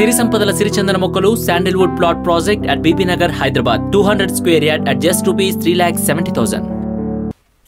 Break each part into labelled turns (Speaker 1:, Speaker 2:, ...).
Speaker 1: సిరి సంపదల సిరిచందన మొక్కలు sandalwood plot project at BB Nagar Hyderabad two hundred square yard at just rupees three lakh seventy thousand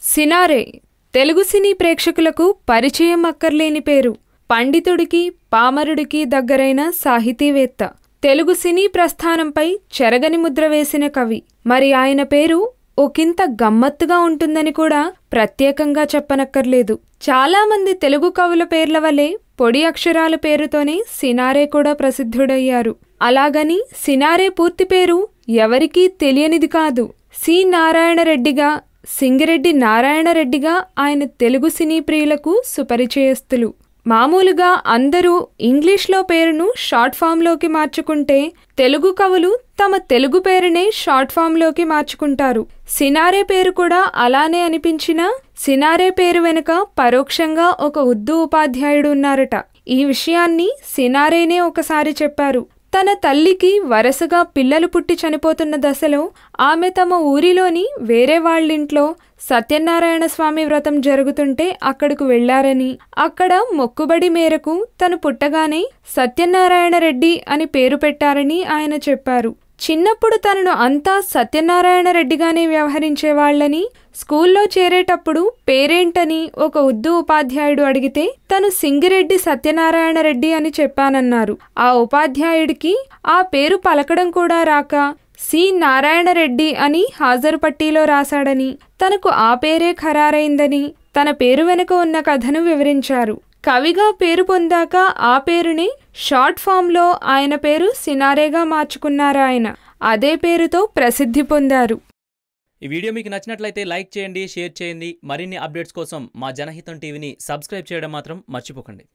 Speaker 2: Cinare Telugu cine ప్రేక్షకులకు పరిచయం అక్కర్లేని పేరు. పండితుడికి పామరుడికి దగ్గరైన సాహితీవేత్త. తెలుగు సినీ ప్రస్థానంపై చెరగని ముద్ర వేసిన కవి. మరి ఆయన పేరు ఒకంత గమ్మత్తుగా ఉంటుందని కూడా ప్రత్యేకంగా చెప్పనక్కర్లేదు. చాలామంది తెలుగు కవుల పేర్ల వలె పొడి అక్షరాల పేరుతోనే సినారే కూడా ప్రసిద్ధుడయ్యారు. అలాగని సినారే పూర్తి పేరు ఎవరికీ తెలియనిది కాదు. సి. నారాయణరెడ్డిగా సింగిరెడ్డి నారాయణరెడ్డిగా ఆయన తెలుగు సినీ ప్రియులకు సుపరిచయస్తులు. మామూలుగా అందరూ ఇంగ్లీష్లో పేరును షార్ట్ ఫామ్లోకి మార్చుకుంటే తెలుగు కవులు తమ తెలుగు పేరునే షార్ట్ ఫామ్లోకి మార్చుకుంటారు. సినారే పేరు కూడా అలానే అనిపించినా సినారే పేరు వెనుక పరోక్షంగా ఒక ఉర్దూ ఉపాధ్యాయుడు ఉన్నారట. ఈ విషయాన్ని సినారేనే ఒకసారి చెప్పారు. తన తల్లికి వరుసగా పిల్లలు పుట్టి చనిపోతున్న దశలో ఆమె తమ ఊరిలోని వేరే వాళ్ళింట్లో సత్యనారాయణ స్వామి వ్రతం జరుగుతుంటే అక్కడకు వెళ్ళారని అక్కడ మొక్కుబడి మేరకు తను పుట్టగానే సత్యనారాయణ రెడ్డి అని పేరు పెట్టారని ఆయన చెప్పారు. చిన్నప్పుడు తనను అంతా సత్యనారాయణ రెడ్డిగానే వ్యవహరించేవాళ్ళని స్కూల్లో చేరేటప్పుడు పేరేంటని ఒక ఉర్దూ ఉపాధ్యాయుడు అడిగితే తను సింగిరెడ్డి సత్యనారాయణ రెడ్డి అని చెప్పానన్నారు. ఆ ఉపాధ్యాయుడికి ఆ పేరు పలకడం కూడా రాక సి నారాయణ రెడ్డి అని హాజరు పట్టీలో రాశాడని తనకు ఆ పేరే ఖరారైందని తన పేరు వెనుక ఉన్న కథను వివరించారు. కవిగా పేరు పొందాక ఆ పేరుని షార్ట్ ఫామ్లో ఆయన పేరు సినారేగా మార్చుకున్నారు ఆయన అదే పేరుతో ప్రసిద్ధి పొందారు.
Speaker 1: ఈ వీడియో మీకు నచ్చినట్లయితే లైక్ చేయండి షేర్ చేయండి. మరిన్ని అప్డేట్స్ కోసం మా జనహితం టీవీని సబ్స్క్రైబ్ చేయడం మాత్రం మర్చిపోకండి.